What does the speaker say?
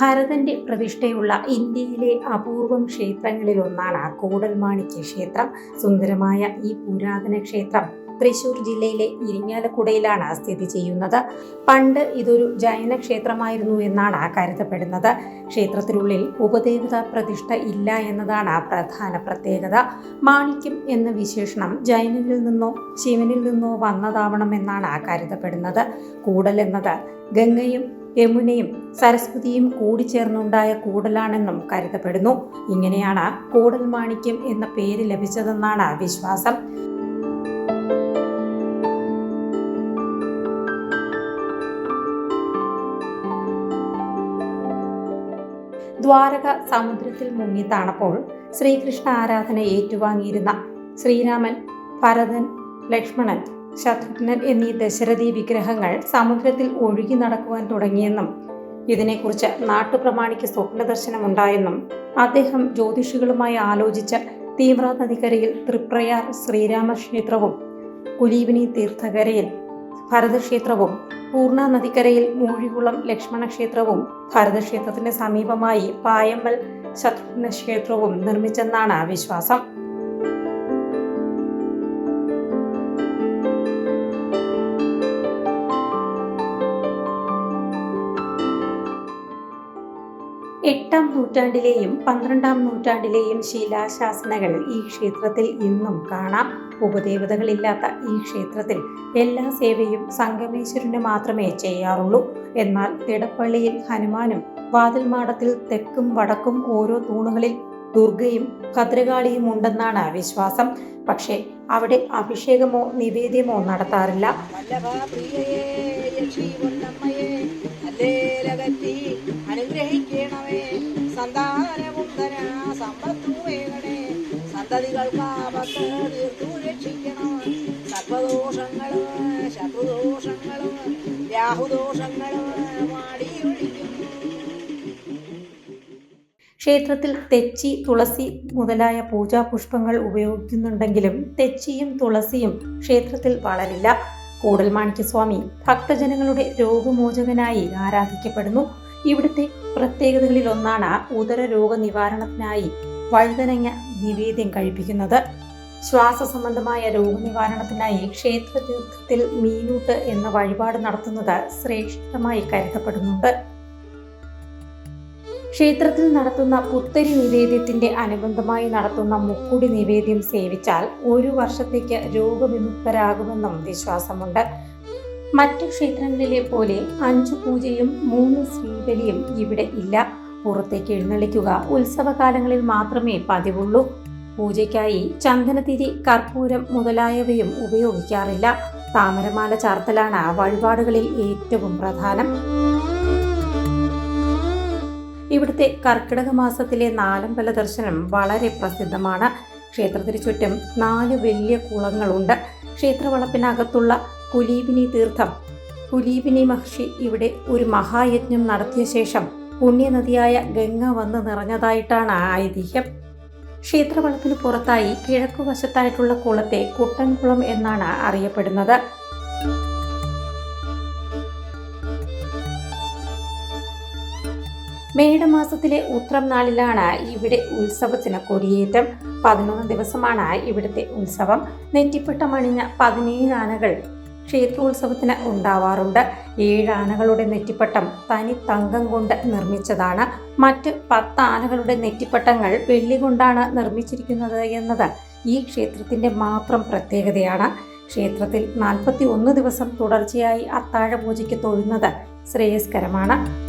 ഭരതന്റെ പ്രതിഷ്ഠയുള്ള ഇന്ത്യയിലെ അപൂർവം ക്ഷേത്രങ്ങളിൽ ക്ഷേത്രങ്ങളിലൊന്നാണ് കൂടൽമാണിക്യ ക്ഷേത്രം. സുന്ദരമായ ഈ പുരാതന ക്ഷേത്രം തൃശൂർ ജില്ലയിലെ ഇരിങ്ങാലക്കുടയിലാണ് സ്ഥിതി ചെയ്യുന്നത്. പണ്ട് ഇതൊരു ജൈന ക്ഷേത്രമായിരുന്നു എന്നാണ് കരുതപ്പെടുന്നത്. ക്ഷേത്രത്തിനുള്ളിൽ ഉപദേവത പ്രതിഷ്ഠ ഇല്ല എന്നതാണ് പ്രധാന പ്രത്യേകത. മാണിക്യം എന്ന വിശേഷണം ജൈനനിൽ നിന്നോ ശിവനിൽ നിന്നോ വന്നതാവണം വന്നതാവണമെന്നാണ് കരുതപ്പെടുന്നത്. കൂടൽ എന്നത് ഗംഗയും യമുനയും സരസ്വതിയും കൂടിച്ചേർന്നുണ്ടായ കൂടലാണെന്നും കരുതപ്പെടുന്നു. ഇങ്ങനെയാണ് കൂടൽ മാണിക്യം എന്ന പേര് ലഭിച്ചതെന്നാണ് വിശ്വാസം. ദ്വാരക സമുദ്രത്തിൽ മുങ്ങി താണപ്പോൾ ശ്രീകൃഷ്ണ ആരാധന ഏറ്റുവാങ്ങിയിരുന്ന ശ്രീരാമൻ ഭരതൻ ലക്ഷ്മണൻ ശത്രുഘ്നൻ എന്നീ ദശരഥി വിഗ്രഹങ്ങൾ സമുദ്രത്തിൽ ഒഴുകി നടക്കുവാൻ തുടങ്ങിയെന്നും ഇതിനെക്കുറിച്ച് നാട്ടുപ്രമാണിക്ക് സ്വപ്നദർശനമുണ്ടായെന്നും അദ്ദേഹം ജ്യോതിഷികളുമായി ആലോചിച്ച് തീവ്ര നദിക്കരയിൽ തൃപ്രയാർ ശ്രീരാമ ക്ഷേത്രവും കുലീബിനി തീർത്ഥകരയിൽ ഭരതക്ഷേത്രവും പൂർണ നദിക്കരയിൽ മൂഴികുളം ലക്ഷ്മണ ക്ഷേത്രവും ഭരതക്ഷേത്രത്തിന് സമീപമായി പായമ്പൽ ശത്രുഘ്ന ക്ഷേത്രവും നിർമ്മിച്ചെന്നാണ് വിശ്വാസം. എട്ടാം നൂറ്റാണ്ടിലെയും പന്ത്രണ്ടാം നൂറ്റാണ്ടിലെയും ശിലാശാസനകൾ ഈ ക്ഷേത്രത്തിൽ ഇന്നും കാണാം. ഉപദേവതകളില്ലാത്ത ഈ ക്ഷേത്രത്തിൽ എല്ലാ സേവയും സംഗമേശ്വരന് മാത്രമേ ചെയ്യാറുള്ളൂ. എന്നാൽ തിടപ്പള്ളിയിൽ ഹനുമാനും വാതിൽമാടത്തിൽ തെക്കും വടക്കും ഓരോ തൂണുകളിൽ ദുർഗയും ഭദ്രകാളിയും ഉണ്ടെന്നാണ് വിശ്വാസം. പക്ഷേ അവിടെ അഭിഷേകമോ നിവേദ്യമോ നടത്താറില്ല. രക്ഷിക്കണം സർവദോഷങ്ങളും ശത്രുദോഷങ്ങളും രാഹുദോഷങ്ങളും ക്ഷേത്രത്തിൽ തെച്ചി തുളസി മുതലായ പൂജാപുഷ്പങ്ങൾ ഉപയോഗിക്കുന്നുണ്ടെങ്കിലും തെച്ചിയും തുളസിയും ക്ഷേത്രത്തിൽ വളരില്ല. കൂടൽ മാണിക്യസ്വാമി ഭക്തജനങ്ങളുടെ രോഗമോചകനായി ആരാധിക്കപ്പെടുന്നു. ഇവിടുത്തെ പ്രത്യേകതകളിൽ ഒന്നാണ് ഉദര രോഗ നിവാരണത്തിനായി വഴുതനങ്ങ നിവേദ്യം കഴിപ്പിക്കുന്നത്. ശ്വാസ സംബന്ധമായ രോഗനിവാരണത്തിനായി ക്ഷേത്രതീർത്ഥത്തിൽ മീനൂട്ട് എന്ന വഴിപാട് നടത്തുന്നത് ശ്രേഷ്ഠമായി കരുതപ്പെടുന്നുണ്ട്. ക്ഷേത്രത്തിൽ നടത്തുന്ന പുത്തരി നിവേദ്യത്തിന്റെ അനുബന്ധമായി നടത്തുന്ന മുക്കുടി നിവേദ്യം സേവിച്ചാൽ ഒരു വർഷത്തേക്ക് രോഗവിമുക്തരാകുമെന്നും വിശ്വാസമുണ്ട്. മറ്റു ക്ഷേത്രങ്ങളിലെ പോലെ അഞ്ചു പൂജയും മൂന്ന് ശ്രീബലിയും ഇവിടെ ഇല്ല. പുറത്തേക്ക് എഴുന്നള്ളിക്കുക ഉത്സവകാലങ്ങളിൽ മാത്രമേ പതിവുള്ളൂ. പൂജയ്ക്കായി ചന്ദനത്തിരി കർപ്പൂരം മുതലായവയും ഉപയോഗിക്കാറില്ല. താമരമാല ചാർത്തലാണ് വഴിപാടുകളിൽ ഏറ്റവും പ്രധാനം. ഇവിടുത്തെ കർക്കിടക മാസത്തിലെ നാലമ്പല ദർശനം വളരെ പ്രസിദ്ധമാണ്. ക്ഷേത്രത്തിന് ചുറ്റും നാല് വലിയ കുളങ്ങളുണ്ട്. ക്ഷേത്രവളപ്പിനകത്തുള്ള കുലീപിനി തീർത്ഥം. കുലീപിനി മഹർഷി ഇവിടെ ഒരു മഹായജ്ഞം നടത്തിയ ശേഷം പുണ്യനദിയായ ഗംഗ വന്ന് നിറഞ്ഞതായിട്ടാണ് ഐതിഹ്യം. ക്ഷേത്രവളപ്പിന് പുറത്തായി കിഴക്കുവശത്തായിട്ടുള്ള കുളത്തെ കുട്ടൻകുളം എന്നാണ് അറിയപ്പെടുന്നത്. മേടമാസത്തിലെ ഉത്രം നാളിലാണ് ഇവിടെ ഉത്സവത്തിന് കൊടിയേറ്റം. പതിനൊന്ന് ദിവസമാണ് ഇവിടുത്തെ ഉത്സവം. നെറ്റിപ്പട്ടമണിഞ്ഞ പതിനേഴ് ആനകൾ ക്ഷേത്രോത്സവത്തിന് ഉണ്ടാവാറുണ്ട്. ഏഴ് ആനകളുടെ നെറ്റിപ്പട്ടം തനി തങ്കം കൊണ്ട് നിർമ്മിച്ചതാണ്. മറ്റ് പത്ത് ആനകളുടെ നെറ്റിപ്പട്ടങ്ങൾ വെള്ളി കൊണ്ടാണ് നിർമ്മിച്ചിരിക്കുന്നത് എന്നത് ഈ ക്ഷേത്രത്തിന്റെ മാത്രം പ്രത്യേകതയാണ്. ക്ഷേത്രത്തിൽ നാൽപ്പത്തി ഒന്ന് ദിവസം തുടർച്ചയായി അത്താഴ പൂജയ്ക്ക് തൊഴുന്നത് ശ്രേയസ്കരമാണ്.